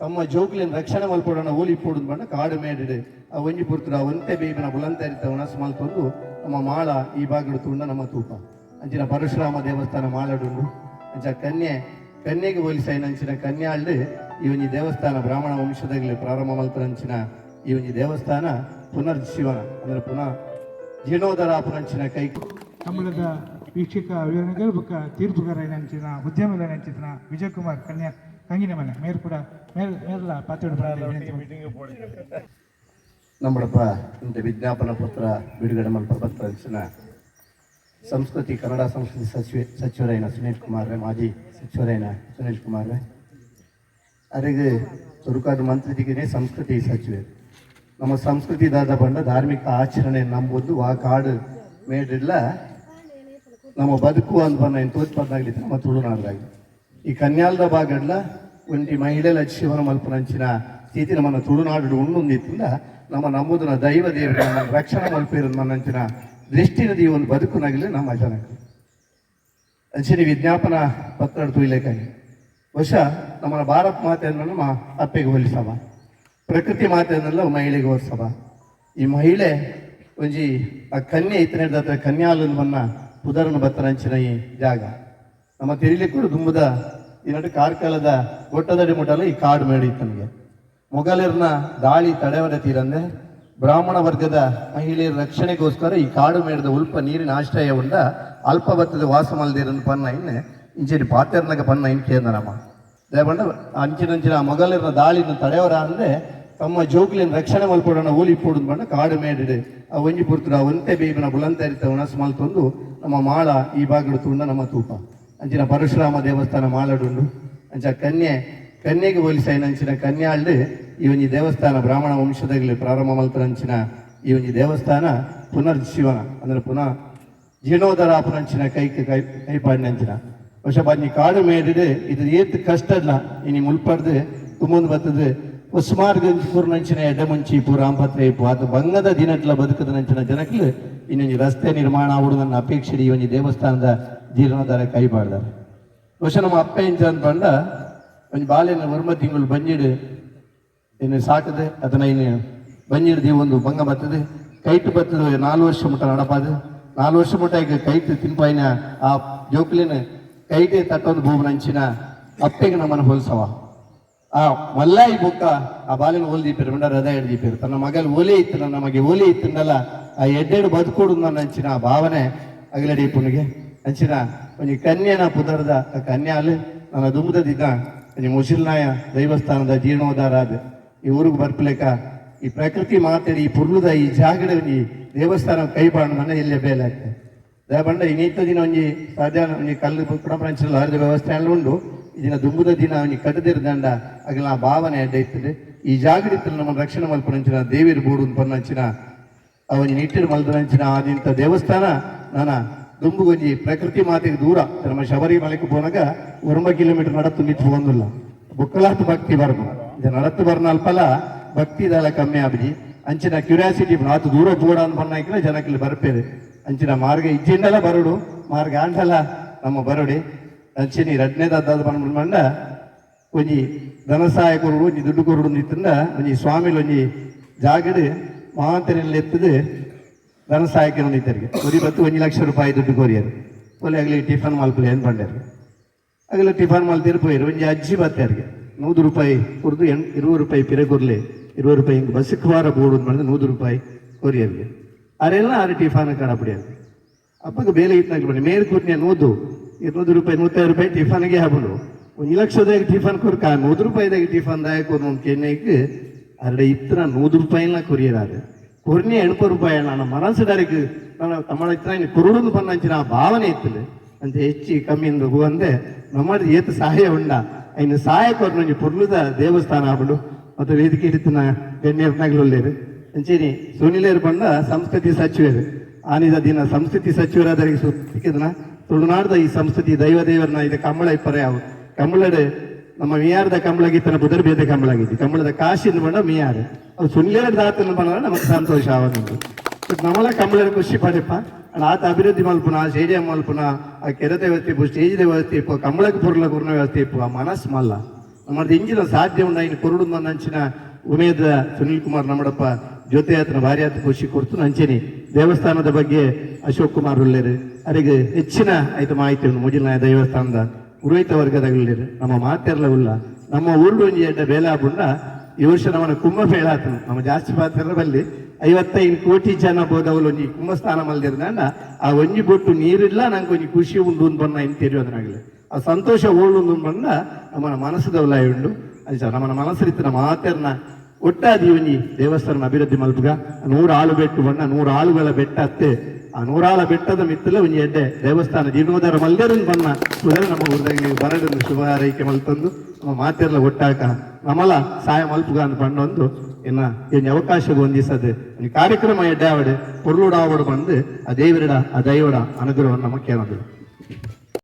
ತಮ್ಮ ಜೋಕ್ಲಿನ ರಕ್ಷಣೆ ಮಲ್ಪಡೋಣ ಓಲಿ ಪೋಡು ಬಣ್ಣ, ಕಾಡು ಮೇಡಿಡು ಆ ಒಂಜಿ ಪುರ್ತುಡ ಒಂತೆ ಬೇಬಿನ ಬುಲಂತರಿತ ಉಣಸ ಮಲ್ತೊಂದು ನಮ್ಮ ಮಾಳ ಈ ಬಾಗಿಲು ತುಂಡ ನಮ್ಮ ತೂಪ ಅಂಚಿನ ಪರಶುರಾಮ ದೇವಸ್ಥಾನ ಮಾಳಡುಂಡು. ಅಂಚ ಕನ್ಯೆ, ಕನ್ಯೆಗೆ ಹೋಲಿಸಾಯಿನ ಅಂಚಿನ ಕನ್ಯಾಳ್ಡು ಈ ಒಂಜಿ ದೇವಸ್ಥಾನ ಬ್ರಾಹ್ಮಣ ವಂಶದಲ್ಲಿ ಪ್ರಾರಂಭ ಮಲ್ಪರಂಚಿನ ಈ ಒಂಜಿ ದೇವಸ್ಥಾನ ಪುನರ್ಜೀವನ, ಅಂದ್ರೆ ಪುನಃ ಜೀರ್ಣೋದ್ಧಾರ ಪುನಂಚಿನ ಕೈ ಕಮಲದ ವೀಕ್ಷಕ ವಿವರಣೆಗಳು ಬುಕ್ಕ ತೀರ್ಪುಗಾರ ನೆಂಚಿನ ಉದ್ಯಮದ ವಿಜಯಕುಮಾರ್ ಕನ್ಯಾ. ಮನೆ. ಮೇರ್ ಕೂಡ ಮೇಲ್ ಮೇಲ್ಲ ಪಾತ್ರೋಡು ನಮ್ಮಡಪ್ಪ ಇಂಥ ವಿಜ್ಞಾಪನ ಪತ್ರ ಬಿಡುಗಡೆ ಮಲ್ಪ ಪತ್ರ ಸಂಸ್ಕೃತಿ ಕನ್ನಡ ಸಂಸ್ಕೃತಿ ಸಚಿವ ಸಚಿವರೈನ ಸುನೀಲ್ ಕುಮಾರ್ ಮಾಜಿ ಸಚಿವರೈನ ಸುನೀಲ್ ಕುಮಾರ್ ಅವರಿಗೆ ತುರುಕಾದ ಮಂತ್ರಿದಿಗೆ ಸಂಸ್ಕೃತಿ ಸಚಿವೆ. ನಮ್ಮ ಸಂಸ್ಕೃತಿ ದಾದ ಬಂದ ಧಾರ್ಮಿಕ ಆಚರಣೆ ನಂಬುದು ಆ ಕಾಡು ಮೇಡಿಲ್ಲ ನಮ್ಮ ಬದುಕು ಅಂತ ಬಂದ ತೋಚ್ಪದ್ದಾಗ್ಲಿತ್ತು ನಮ್ಮ ತುಳುನಾಡ್ದಾಗಿ ಈ ಕನ್ಯಾಲದ ಭಾಗಡ್ಲ ಒಂಟಿ ಮಹಿಳೆల ಶಿವನ ಮಲ್ಪನಂಚಿನ ಸ್ಥಿತಿ ನಮ್ಮನ್ನ ತುಳುನಾಡು ಉಣ್ಣುಂದಿತ್ತಿಂದ ನಮ್ಮ ನಮ್ಮದನ್ನ ದೈವ ದೇವರ ನಮ್ಮ ರಕ್ಷಣೆ ಮಲ್ಪಿರೋದು ದೃಷ್ಟಿನ ದೃಷ್ಟಿನದಿ ಒಂದು ನಮ್ಮ ಜನಕ್ಕೆ. ಅಂಚಿನ ವಿಜ್ಞಾಪನ ಪತ್ರ ತುಯ್ಲೇಕಾಗಿ ಬಹುಶ ನಮ್ಮ ಭಾರತ್ ಮಾತೆಯನ್ನು ನಮ್ಮ ಅಪ್ಪೆಗೆ ಹೋಲಿಸಬ ಪ್ರಕೃತಿ ಮಾತೆಯನ್ನೆಲ್ಲ ಮಹಿಳೆಗೆ ಹೋಲಿಸಬ ಈ ಮಹಿಳೆ ಒಂಜಿ ಆ ಕನ್ಯೆ ಇತನೆ ಹತ್ರ ಕನ್ಯಾಲನ್ನ ಪುದರನ ಬತ್ತರಂಚಿನ ಈ ಜಾಗ. ನಮ್ಮ ತಿರಿಲಿಕ್ಕೂ ದುಂಬುದ ಇನ್ನೊಂದು ಕಾರ್ಕಳದ ಗೊಟ್ಟದಡಿ ಮುಟ್ಟಲು ಈ ಕಾಡು ಮೇಡಿ ತನಗೆ ಮೊಘಲರ್ನ ದಾಳಿ ತಡೆವರ ತೀರಂದೆ ಬ್ರಾಹ್ಮಣ ವರ್ಗದ ಮಹಿಳೆಯರ ರಕ್ಷಣೆಗೋಸ್ಕರ ಈ ಕಾಡು ಮೇಡದ ಉಲ್ಪ ನೀರಿನ ಆಶ್ರಯ ಉಂಡ ಅಲ್ಪ ಭತ್ತದ ವಾಸ ಮಲ್ದಿರನ್ನು ಪನ್ನ ಇನ್ನೆ ಇಂಚಿನ ಪಾತೆರ್ನಗ ಪನ್ನ ಇನ್ ಕೇಂದ್ರಮ್ಮ ದಯಬಂಡ ಅಂಚಿನಂಚಿನ ಮೊಘಲರ್ನ ದಾಳಿನ ತಡೆಯವರ ಅಂದ್ರೆ ತಮ್ಮ ಜೋಗ್ಲಿನ ರಕ್ಷಣೆ ಮಲ್ಪಡೋಣ ಓಲಿ ಪೋಡು ಬಣ್ಣ ಕಾಡು ಮೇಡಿಡೆ ಆ ಒಂಜಿ ಪುರ್ತುರ ಒಂತೆ ಬೇಬಿನ ಬುಲಂತರಿತ ಉಣಸ್ ಮಲ್ತೊಂದು ನಮ್ಮ ಮಾಳ ಈ ಬಾಗಿಲು ತುಂಡ ನಮ್ಮ ತೂಪ. ಅಂಚಿನ ಪರಶುರಾಮ ದೇವಸ್ಥಾನ ಮಾಲಡುಂಡು. ಅಂಚ ಕನ್ಯೆ, ಕನ್ಯೆಗೆ ಹೋಲಿಸಾಯಿನ ಅಂಚಿನ ಕನ್ಯಾಳ್ದು ಈ ಒಂಜಿ ದೇವಸ್ಥಾನ ಬ್ರಾಹ್ಮಣ ವಂಶದಲ್ಲಿ ಪ್ರಾರಂಭ ಮಲ್ಪರಂಚಿನ ಈ ಒಂಜಿ ದೇವಸ್ಥಾನ ಪುನರ್ಜೀವನ, ಅಂದ್ರೆ ಪುನಃ ಜೀರ್ಣೋದ್ಧಾರ ಆಪುನಂಚಿನ ಕೈಗೆ ಕೈ ಕೈಪಾಡಿನಂಚಿನ ಬಹುಶಃ ಬನ್ನಿ ಕಾಡು ಮೇಡಿಡು ಇದು ಏತ್ ಕಷ್ಟ ಇಲ್ಲ ಇನಿ ಮುಲ್ಪಡ್ದು ತುಂಬೊಂದು ಬರ್ತದೆ ಉಸ್ಮಾರ್ಗಂಜ್ ಪೂರ್ಣಂಚಿನ ಎಡ್ಡ ಮುಂಚಿ ಪೂರ ಆಂಪತ್ರೆ ಇಪ್ಪು ಅದು ಬಂಗದ ದಿನಟ್ಲ ಬದುಕದ ನಂಚಿನ ಜನಕ್ಕೆ ಇನ್ನೊಂದು ರಸ್ತೆ ನಿರ್ಮಾಣ ಆಗುಡು ನನ್ನ ಅಪೇಕ್ಷೆ ಈ ಒಂದು ದೇವಸ್ಥಾನದ ಜೀರ್ಣೋದ್ಧಾರ ಕೈಪಾಡ್ದಾರೆ ಬಹುಶಃ ನಮ್ಮ ಅಪ್ಪ ಅಂತ ಬಂಡ ಒಂದು ಬಾಲಿನ ಒರ್ಮ ತಿಂಗಳು ಬಂಜಿಡು ಇನ್ನು ಸಾಕದೆ, ಅದನ್ನ ಇನ್ನು ಬಂಜಿಡ್ದು ಒಂದು ಭಂಗ ಬರ್ತದೆ. ಕೈಟ್ ಬರ್ತದೆ ನಾಲ್ಕು ವರ್ಷ ಮುಟ್ಟ ನಡಪಾದು ನಾಲ್ಕು ವರ್ಷ ಮುಟ್ಟ ಈಗ ಕೈಟ್ ತಿನ್ಪಾಯಿನ ಆ ಜೋಕ್ಲಿನ ಕೈಟೆ ತಟ್ಟೊಂದು ಭೂಮನಂಚಿನ ಅಪ್ಪೆಗೆ ನಮ್ಮನ್ನು ಹೋಲ್ಸವ. ಆ ಮಲ್ಲಾಯಿ ಬುಕ್ಕ ಆ ಬಾಲಿನ ಓಲ್ ದೀಪಿರು, ಮಂಡ ಹೃದಯ ಹಿಡ್ದೀಪಿರು ತನ್ನ ಮಗಲ್ ಓಲೆ ಇತ್ತು ನಮಗೆ ಓಲೆ ಇತ್ತಂದಲ್ಲ ಆ ಎಡ್ಡೆಡು ಬದುಕೋಡು ನನ್ನ ಆ ಭಾವನೆ ಅಗಲಡಿ ಪುನಿಗೆ ಅಂಚಿನ ಒಂಜಿ ಕನ್ಯನ ಪುದರದ ಕನ್ಯಾಲ್ ನನ್ನ ದುಂಬುದದಿದ್ದ ಒಂಜಿ ಮುಸಿಲ್ನಾಯ ದೈವಸ್ಥಾನದ ಜೀರ್ಣೋದ್ಧಾರ ಅದು ಈ ಊರಿಗೆ ಬರ್ಪಲೇಕ ಈ ಪ್ರಕೃತಿ ಮಾತಾಡಿ ಈ ಪುರ್ಲುದ ಈ ಜಾಗಡ ಒಂಜಿ ದೇವಸ್ಥಾನ ಕೈ ಮನೆ ಇಲ್ಲೇ ಬೇಲೆ ಆಗ್ತದೆ ದಯಬಂಡ ಇನ್ನಿತ್ತ ದಿನ ಒಂಜಿ ಸಾಧ್ಯ ಒಂಜಿ ಕಲ್ಲು ಕುಡಪಂಚಲ ಹರಿದ ವ್ಯವಸ್ಥೆ ಎಲ್ಲ ಉಂಡು. ಇದನ್ನ ದುಂಬುದ ದಿನ ಒಂಜಿ ಕಟ್ಟದಿರದಂಡ ಅಗಲ ಭಾವನೆ ಅಡ್ಡ ಇರ್ತದೆ. ಈ ಜಾಗಡಿತ್ತಲು ನಮ್ಮ ರಕ್ಷಣೆ ಮಲ್ಪನಂಚಿನ ದೇವಿರ ಬೂಡು ಪನ್ನಂಚಿನ ಅವನಿ ನಿಟ್ಟಿನ ಮಲ್ಪನಂಚಿನ ಆದಿಂತ ದೇವಸ್ಥಾನ ನಾನ ದುಂಬು ಒಂಜಿ ಪ್ರಕೃತಿ ಮಾತೆಗೆ ದೂರ. ನಮ್ಮ ಶಬರಿಮಲೆಗೆ ಪೋನಾಗ ಒಂಬ ಕಿಲೋಮೀಟರ್ ನಡತ್ತು ನಿಂತು ಒಂದಿಲ್ಲ. ಬುಕ್ಕಲಾತ್ ಭಕ್ತಿ ಬರ್ದು. ಇದು ನಡತ್ತು ಬರ್ನ ಅಲ್ಪಲ ಭಕ್ತಿ ದಾಲ ಕಮ್ಮಿ ಆಬಿಜಿ. ಅಂಚಿನ ಕ್ಯೂರಿಯಾಸಿಟಿ ಆತು ದೂರ ಪೋಡ ಅಂತ ಬಂದಾಕಿಲ್ಲ ಜನಕ್ಕೆ ಬರ್ಪೇದೆ. ಅಂಚಿನ ಮಾರ್ಗ ಇಜ್ಜಿಂಡಲ ಬರಡು. ಮಾರ್ಗ ಆಂಡಲ ನಮ್ಮ ಬರುಡಿ. ಅಂಚಿನ ರಡ್ನೇದಾದ ಪಂಡ ಒಂಜಿ ಧನಸಹಾಯ ಕೊರುಡು ಒಂಜಿ ದುಡ್ಡು ಕೊರುಡು ನಿತ್ತಂದ ಒಂಜಿ ಸ್ವಾಮಿಲಿ ಒಂಜಿ ಜಾಗಡು ಮಾತರಲ್ಲಿ ಎತ್ತದು. ಧನ ಸಹಾಯಕ್ಕೆ ನಿಂತರಿಗೆ ಕೊರಿ ಬತ್ತು ಒಂದು ಲಕ್ಷ ರೂಪಾಯಿ ದುಡ್ಡು ಕೊರಿಯರು. ಒಲೆ ಆಗಲಿ, ಟಿಫನ್ ಮಾಲ್ಪಲೆ ಏನು ಪಂಡ್ಯಾರು ಆಗಲ ಟಿಫನ್ ಮಾಲ್ ತಿರುಪೋಯ್ರು ಒಂಜಿ ಅಜ್ಜಿ ಬತ್ತಾರಿಗೆ ನೂರು ರೂಪಾಯಿ ಕುರಿದು ಎಣ್ ಇರುವ ರೂಪಾಯಿ ಪಿರೆ ಕೊರ್ಲೆ ಇರುವ ರೂಪಾಯಿ ಹಿಂಗೆ ಬಸ್ಸಿಗೆ ವಾರ ಬೋಡು ಮಾಡಿದ್ರೆ ನೂರು ರೂಪಾಯಿ ಕೊರಿಯರ್ಗೆ. ಅರೆಲ್ಲ ಆರು ಟಿಫನ್ ಕಡಪಡಿಯಾರು ಅಪ್ಪಗೆ ಬೇಲೆ ಇಟ್ನಾಗ ಬಿಡಿ. ಮೇಲ್ ಕೂತ್ನೆ ನೂದು. ಇರುವತ್ತು ರೂಪಾಯಿ ನೂತೈದು ರೂಪಾಯಿ ಟಿಫಾನಿಗೆ ಹಾಬುಡು ಒಂದು ಲಕ್ಷದಾಗ ಟಿಫನ್ ಕೊರ್ಕ ನೂರು ರೂಪಾಯಿದಾಗ ಟಿಫನ್ ದಾಯ ಒಂದು ಕೆನ್ನೆಗೆ ಅರಡೆ ಇತ್ತರ ನೂರು ರೂಪಾಯಿನ ಕೊರಿಯರಾದು ಕೊರ್ನಿ ಎಣಪ ನಾನು ನನ್ನ ನಾನು ಇತ್ರ ಇನ್ನು ಕುರುಡುಂದು ಪನ್ನಂಚಿನ ಆ ಭಾವನೆ ಇತ್ತದೆ ಅಂತ ಹೆಚ್ಚಿ ಕಮ್ಮಿಯಿಂದ ಹೋಗಂದೆ ನಮ್ಮದು ಏತು ಸಹಾಯ ಉಂಡ. ಇನ್ನು ಸಹಾಯ ಕೊರ್ನ ಪೊರ್ಲುದ ದೇವಸ್ಥಾನ ಆಗ್ಬಿಡು. ಮತ್ತು ವೇದಿಕೆ ಹಿಡಿತನ ಗಣ್ಯರ್ನಾಗ್ಲೊಲ್ಲೇರು ಅಂಚೇನಿ ಸುನಿಲೇರು ಬಂದ ಸಂಸ್ಕೃತಿ ಸಚಿವರು. ಆನಿದ ದಿನ ಸಂಸ್ಕೃತಿ ಸಚಿವರಾದರಿಗೆ ಸುತ್ತಿಕಿದನ ತುಳುನಾಡದ ಈ ಸಂಸ್ಕೃತಿ ದೈವ ದೇವರನ್ನ ಇದು ಕಂಬಳ ಇಪ್ಪರೆ ಅವು. ಕಂಬಳಡೆ ನಮ್ಮ ಮಿಯಾರದ ಕಂಬಳಗಿತ್ತನ ಬುಧರ್ ಬೇದ ಕಂಬಳಾಗಿತ್ತು ಕಂಬಳದ ಕಾಶಿಂದ ಬಂಡ ಮಿಯಾರು. ಅದು ಸುಳ್ಳಿರ ದಾತನ ಬಣ್ಣ ನಮಗೆ ಸಂತೋಷ ಆವತ್ತು ನಮ್ಮಲ್ಲ ಕಂಬಳ ಖುಷಿ ಪಡೆಪ್ಪ. ಆತ ಅಭಿವೃದ್ಧಿ ಮಲ್ಪುನ, ಸ್ಟೇಡಿಯಂ ಮಲ್ಪುನ, ಆ ಕೆರೆ ವ್ಯವಸ್ಥೆ ಇಪ್ಪು ಸ್ಟೇಜ್ ವ್ಯವಸ್ಥೆ ಇಪ್ಪು ಕಂಬಳಕ್ಕೆ ಪುರ್ಲ ಕುರ್ನ ವ್ಯವಸ್ಥೆ ಇಪ್ಪು ಆ ಮನಸ್ಸು ಮಲ್ಲ. ನಮ್ಮದು ಇಂಜಿನ ಸಾಧ್ಯ ಉಂಡ ಇನ್ನು ಕೊರಡು ನಂಚಿನ ಉಮೇದ ಸುನಿಲ್ ಕುಮಾರ್ ನಮ್ಮಡಪ್ಪ ಜೊತೆ ಆತನ ಭಾರಿ ಆತ ಖುಷಿ ಕೊಡ್ತು. ನಂಚೇನಿ ದೇವಸ್ಥಾನದ ಬಗ್ಗೆ ಅಶೋಕ್ ಕುಮಾರ್ ಉಳ್ಳೇರು ಅವರಿಗೆ ಹೆಚ್ಚಿನ ಆಯ್ತು ಮಾಹಿತಿ ಉಂಟು. ಮುಜಿಲ ದೇವಸ್ಥಾನದ ಪುರೋಹಿತ ವರ್ಗದಲ್ಲಿರು ನಮ್ಮ ಮಾತೆರ್ಲ ಉಲ್ಲ ನಮ್ಮ ಊರ್ಲು ಒಂಜಿ ಎಡ್ಡ ಬೇಲ ಬುಂಡ ಈ ವರ್ಷ ನಮ್ಮನ ಕುಂಭ ಬೇಳ ಆತನು ನಮ್ಮ ಜಾಸ್ತಿ ಪಾತ್ರ ಬಲ್ಲಿ ಐವತ್ತೈದು ಕೋಟಿ ಜನ ಬೋದವಲು ಒಂಜಿ ಕುಂಭಸ್ಥಾನ ಮಲ್ದಿರ್ದಂಡ ಆ ಒಂಜಿ ಬೊಟ್ಟು ನೀರಿಲ್ಲ, ನಂಗೆ ಒಂಜಿ ಖುಷಿ ಉಂಡು ಬಂದ ಇನ್ ತೆರೆಯೋದ್ರಾಗಲಿ ಆ ಸಂತೋಷ ಓಳು ಬಂದ ನಮ್ಮನ ಮನಸ್ಸದವಲಾಯ ಉಂಡು. ಅದು ನಮ್ಮನ ಮನಸ್ಸರಿತ್ತು ನಮ್ಮ ಮಾತೆರ್ನ ಒಟ್ಟಾದಿ ಒಂಜಿ ದೇವಸ್ಥಾನ ಅಭಿವೃದ್ಧಿ ಮಲ್ಪುಗ ನೂರು ಆಳು ಬೆಟ್ಟು ಬಣ್ಣ ನೂರು ಆಳುಗಳ ಬೆಟ್ಟ ಅತ್ತೆ. ಆ ನೂರಾಳ ಬೆಟ್ಟದ ಮಿತ್ತಲ ಒಂಜಿ ಎಡ್ಡೆ. ದೇವಸ್ಥಾನ ಜೀರ್ಣೋದ್ಧಾರ ಮಲ್ದೇರನ್ ಬಣ್ಣ. ಸುಧರ ನಮ್ಮ ಊರದಲ್ಲಿ ಬರಡನ್ನು ಶುಭ ಆರೈಕೆ ಮಲ್ತಂದು ನಮ್ಮ ಮಾತೆರ್ಲ ಒಟ್ಟಾಕ ನಮ್ಮಲ ಸಾಯ ಮಲ್ಪುಗ ಅಂತ ಬಂಡೊಂದು ಇನ್ನ ಏನು ಅವಕಾಶ ಹೊಂದಿಸದೆ ಕಾರ್ಯಕ್ರಮ ಎಡ್ಡೆ ಆವಡೆ ಪೊರ್ಲುಡ ಆವಡು ಬಂದು, ಆ ದೇವರಿಡ, ಆ ದೈವಡ ಅನುಗ್ರಹವನ್ನು ನಮಗೆ ಕೇಳೋದು